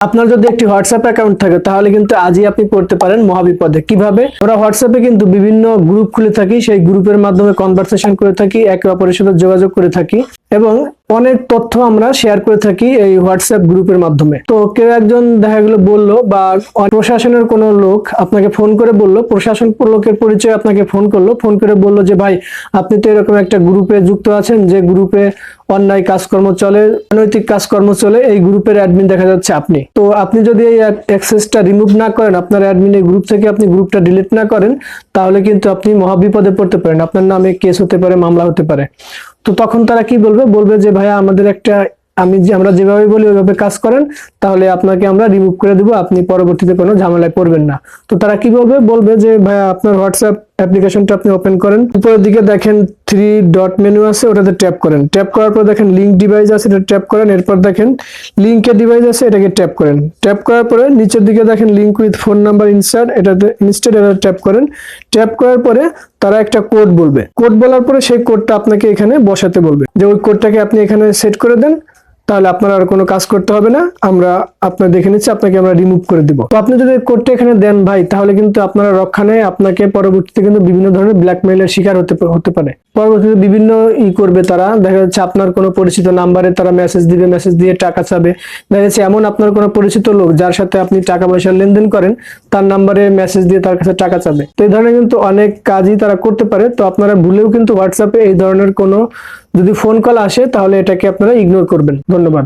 আপনার যদি একটি হোয়াটসঅ্যাপ অ্যাকাউন্ট থাকে, তাহলে কিন্তু আজই আপনি পড়তে পারেন মহাবিপদে। কীভাবে? আমরা হোয়াটসঅ্যাপে কিন্তু বিভিন্ন গ্রুপ খুলে থাকি, সেই গ্রুপের মাধ্যমে কনভারসেশন করে থাকি, একে অপরের সাথে যোগাযোগ করে থাকি এবং অনেক তথ্য আমরা শেয়ার করে থাকি এই হোয়াটসঅ্যাপ গ্রুপের মাধ্যমে। তো কেউ একজন দেখা গেলো, বলল বা প্রশাসনের কোনো লোক আপনাকে ফোন করে বলল, প্রশাসন লোকের পরিচয় আপনাকে ফোন করল ফোন করে বলল যে, ভাই, আপনি তো এরকম একটা গ্রুপে যুক্ত আছেন যে গ্রুপে অন্যায় কাজকর্ম চলে, অনৈতিক কাজকর্ম চলে, এই গ্রুপের অ্যাডমিন দেখা যাচ্ছে আপনি। তো আপনি যদি এই অ্যাক্সেসটা রিমুভ না করেন, আপনার অ্যাডমিন এই গ্রুপ থেকে আপনি গ্রুপটা ডিলিট না করেন, তাহলে কিন্তু আপনি মহাবিপদে পড়তে পারেন। আপনার নামে কেস হতে পারে, মামলা হতে পারে। তো তখন তারা কি বলবে? বলবে যে, ভাইয়া, আমাদের একটা, আমি যে, আমরা যেভাবে বলি, ওইভাবে কাজ করেন। তাহলে আপনাকে আমরা রিমুভ করে দেবো। আপনি পরবর্তীতে কোনো ঝামেলায় পড়বেন না। তো তারা কি বলবে? বলবে যে, ভাইয়া, আপনার হোয়াটসঅ্যাপ অ্যাপ্লিকেশনটা আপনি ওপেন করেন। উপরের দিকে দেখেন থ্রি ডট মেনু আছে, ওটাতে ট্যাপ করেন। ট্যাপ করার পর দেখেন লিঙ্ক ডিভাইস আছে, এটা ট্যাপ করেন। এরপর দেখেন লিঙ্কের ডিভাইস আছে, এটাকে ট্যাপ করেন। ট্যাপ করার পরে নিচের দিকে দেখেন link with phone number insert এটাতে ইনস্টেড এটা ট্যাপ করেন। ট্যাপ করার পরে তারা একটা কোড বলবে। কোড বলার পরে সেই কোডটা আপনাকে এখানে বসাতে বলবে। যে ওই কোডটাকে আপনি এখানে সেট করে দেন তাহলে আপনার আর কোনো কাজ করতে হবে না। আমরা আপনার দেখে নিচ্ছি, আপনাকে আমরা রিমুভ করে দিব। তো আপনি যদি কোডটা এখানে দেন ভাই, তাহলে কিন্তু আপনারা রক্ষা নেয়, আপনাকে পরবর্তীতে কিন্তু বিভিন্ন ধরনের ব্ল্যাকমেইলের শিকার হতে হতে পারে। পরবর্তীতে বিভিন্ন ই করবে তারা। দেখা যাচ্ছে আপনার কোনো পরিচিত নাম্বারে তারা মেসেজ দিবে মেসেজ দিয়ে টাকা চাবে। দেখা যাচ্ছে এমন আপনার কোনো পরিচিত লোক যার সাথে আপনি টাকা পয়সা লেনদেন করেন, তার নাম্বারে মেসেজ দিয়ে তার কাছে টাকা চাবে। তো এই ধরনের কিন্তু অনেক কাজই তারা করতে পারে। তো আপনারা ভুলেও কিন্তু হোয়াটসঅ্যাপে এই ধরনের কোনো যদি ফোন কল আসে তাহলে এটাকে আপনারা ইগনোর করবেন। ধন্যবাদ।